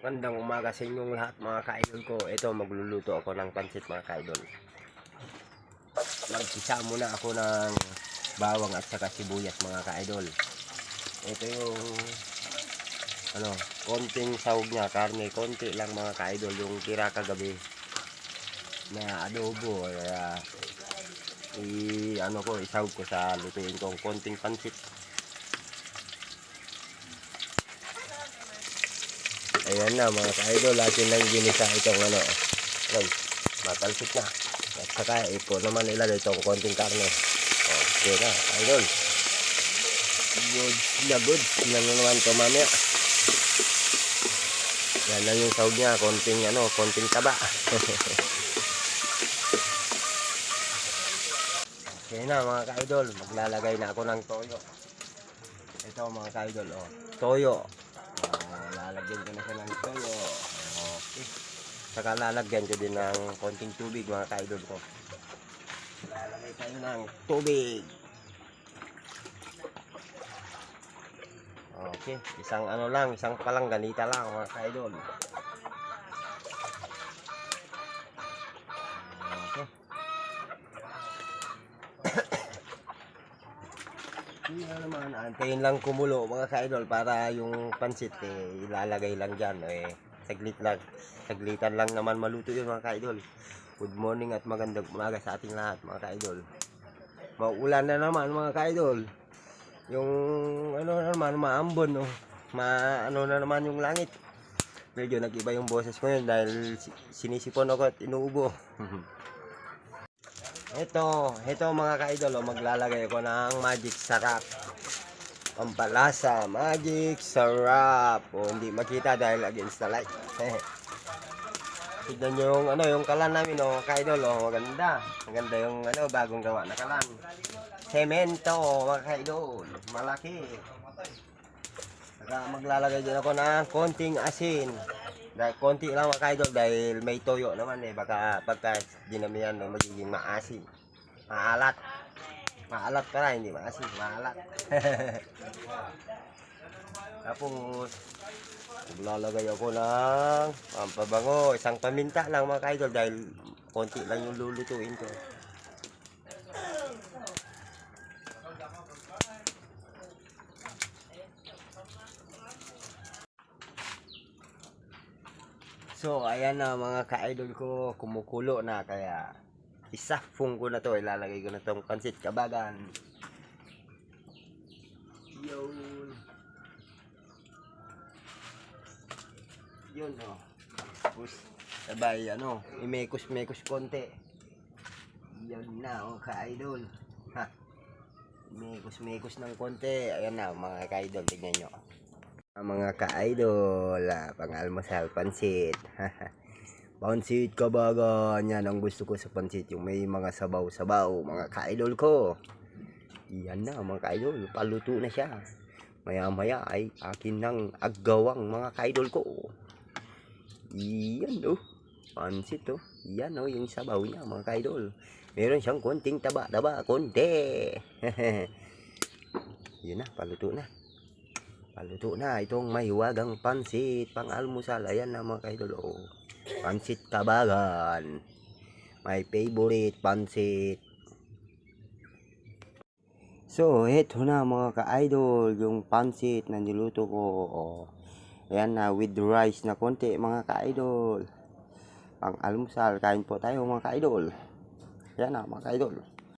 Magandang umaga sa inyong lahat mga ka-idol ko. Ito magluluto ako ng pansit mga ka-idol. Nagkisa muna ako ng bawang at saka sibuyas mga ka-idol. Ito yung ano, konting sahog niya, karne, konti lang mga ka-idol yung tira kagabi na adobo. Kaya i ano ko, isahog ko sa lutuin kong konting pansit. Ayan na mga ka-idol, atin lang ginisa itong ano. Ayan, matalsik na. At saka ipo naman ilagay itong konting karne. Okay na, idol. Good na good. Na naman ito mamaya. Yan lang yung sahog niya, konting ano, konting taba. okay na mga ka-idol, maglalagay na ako ng toyo. Ito mga ka-idol, oh. Toyo. Lalagyan ko na siya ng toyo. Okay. Saka lalagyan ko din ng konting tubig mga ka-idol ko. Lalagay tayo ng tubig. Okay, isang ano lang, isang palang ganita lang mga ka-idol. Na naman, antayin lang kumulo mga ka-idol para yung pansit eh, ilalagay lang dyan. Eh, saglit lang, saglitan lang naman maluto yun mga ka-idol. Good morning at magandang umaga sa ating lahat mga ka-idol. Maulan na naman mga ka-idol. Yung ano na naman, maambon no. Ma ano na naman yung langit. Medyo nag-iba yung boses ko yun dahil si- sinisipon ako at inuubo. Ito, ito mga ka-idol, oh, maglalagay ako ng magic sarap. Pampalasa, magic sarap. O, hindi makita dahil against the light. Tignan nyo yung, ano, yung kalan namin, oh, ka-idol, oh, maganda. Maganda yung, ano, bagong gawa na kalan. Semento, mga ka-idol. Malaki. Saka maglalagay din ako ng konting asin. Dahil konti lang mga ka-idol dahil may toyo naman eh. Baka pagka dinamihan eh, magiging maasim. Maalat. Maalat ka na, hindi maasim. Maalat. Tapos, maglalagay ako ng pampabango. Isang paminta lang mga ka-idol dahil konti lang yung lulutuin ko. So, ayan na mga ka-idol ko, kumukulo na kaya isafong ko na to, ilalagay ko na tong pansit kabagan. Yun. Yun oh. Tapos, sabay ano, imekos-mekos konti. Yun na oh, ka-idol. Ha. Mekos-mekos ng konti. Ayan na mga ka-idol, tignan nyo. Ah, mga ka-idol, ah, pang-almusal, pansit. pansit kabagan, yan ang gusto ko sa pansit, yung may mga sabaw-sabaw, mga ka-idol ko. Yan na mga ka-idol, paluto na siya. Maya-maya ay akin ng aggawang mga ka-idol ko. Yan oh, pansit oh. Yan oh, yung sabaw niya mga ka-idol. Meron siyang konting taba-taba, konti. Yan na, paluto na. Paluto na itong mahiwagang pansit pang almusal. Ayan na mga kaidol. Oh. Pansit kabagan. My favorite pansit. So, eto na mga ka-idol, yung pansit na niluto ko. Oh. Ayan na, with rice na konti mga ka-idol. Pang almusal, kain po tayo mga ka-idol. Ayan na mga ka-idol.